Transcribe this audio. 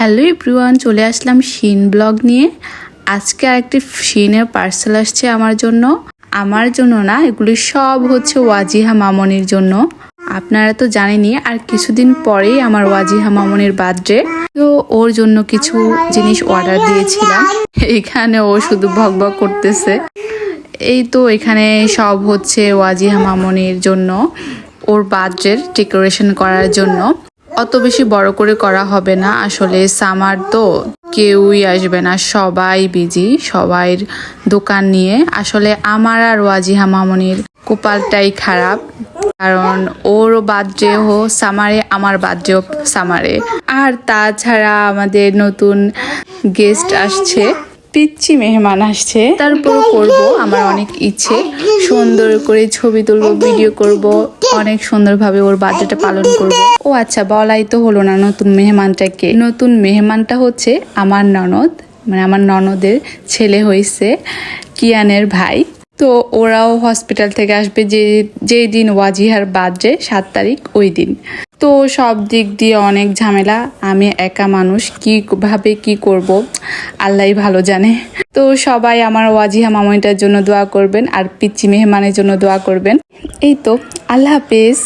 Hello everyone, চলে আসলাম শিন blog নিয়ে। আজকে আরেকটি শিনের পার্সেল আসছে আমার জন্য। আমার জন্য না, এগুলি সব হচ্ছে ওয়াজিহা মামনির জন্য। আপনারা তো জানেনই, আর কিছুদিন পরেই আমার ওয়াজিহা মামনির বার্থডে তো ওর জন্য কিছু জিনিস অর্ডার দিয়েছিলাম। এখানে ও শুধু ভক করতেছে। এই তো এখানে সব হচ্ছে ওয়াজিহা মামনির জন্য, ওর বার্থডের ডেকোরেশন করার জন্য। অত বেশি বড় করে করা হবে না। আসলে সামার তো কেউই আসবে না। সবাই বিজি সবাই দোকান নিয়ে। আসলে আমার আর ওয়াজিহা মামনির কপালটাই খারাপ। কারণ ওর বার্থডেও সামারে, আমার বার্থডেও সামারে। আর তাছাড়া আমাদের নতুন গেস্ট আসছে। পিচ্ছি মেহমান আসছে। তারপর করব আমার অনেক ইচ্ছে। সুন্দর করে ছবি তুলবো ভিডিও করব অনেক সুন্দরভাবে ওর বার্থডেটা পালন করব। ও আচ্ছা বলাই তো হলো না নতুন মেহমানটাকে। নতুন মেহমানটা হচ্ছে আমার ননদ মানে আমার ননদের ছেলে হয়েছে কিয়ানের ভাই। তো ওরাও হসপিটাল থেকে আসবে যে যেই দিন ওয়াজিহার বার্থডে সাত তারিখ ওই দিন। তো সব দিক দিয়ে অনেক ঝামেলা আমি একা মানুষ কীভাবে কি করব? আল্লাহ ভালো জানে। তো সবাই আমার ওয়াজিহা মামনিটার জন্য দোয়া করবেন আর পিচ্ছি মেহমানের জন্য দোয়া করবেন। এই তো, আল্লাহ হাফেজ।